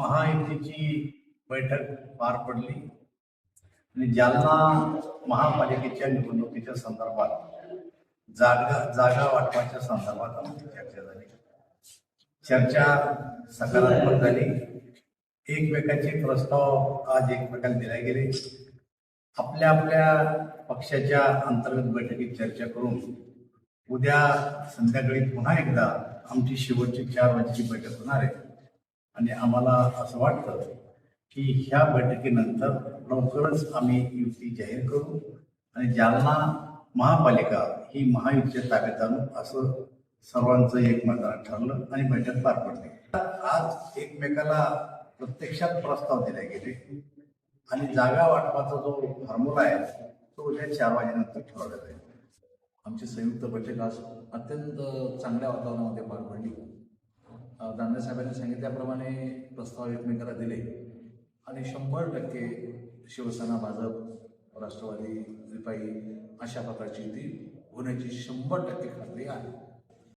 महायुतीची बैठक पार पडली. आणि जालना महापालिकेच्या निवडणुकीच्या संदर्भात जागा जागा वाटपाच्या संदर्भात आमची चर्चा झाली. चर्चा सकारात्मक झाली. एकमेकांचे प्रस्ताव आज एकमेकांना दिले गेले. आपल्या आपल्या पक्षाच्या अंतर्गत बैठकीत चर्चा करून उद्या संध्याकाळी पुन्हा एकदा आमची शेवटची चार वाजची बैठक होणार आहे. आणि आम्हाला असं वाटतं की ह्या बैठकीनंतर लवकरच आम्ही युती जाहीर करू आणि जालना महापालिका ही महायुतीच्या ताब्यात आणू असं सर्वांचं एकमतानं ठरलं आणि बैठक पार पडली. आज एकमेकाला प्रत्यक्षात प्रस्ताव दिले गेले आणि जागा वाटपाचा जो फॉर्म्युला आहे तो उद्या चार वाजेनंतर ठरवला जाईल आमची संयुक्त बैठक आज अत्यंत चांगल्या वातावरणामध्ये पार पडली. दानवे साहेबांनी सांगितल्याप्रमाणे प्रस्ताव एकमेकाला दिले. आणि शंभर टक्के शिवसेना भाजप राष्ट्रवादी रिपाई अशा प्रकारची ती होण्याची शंभर टक्के खात्री आहे.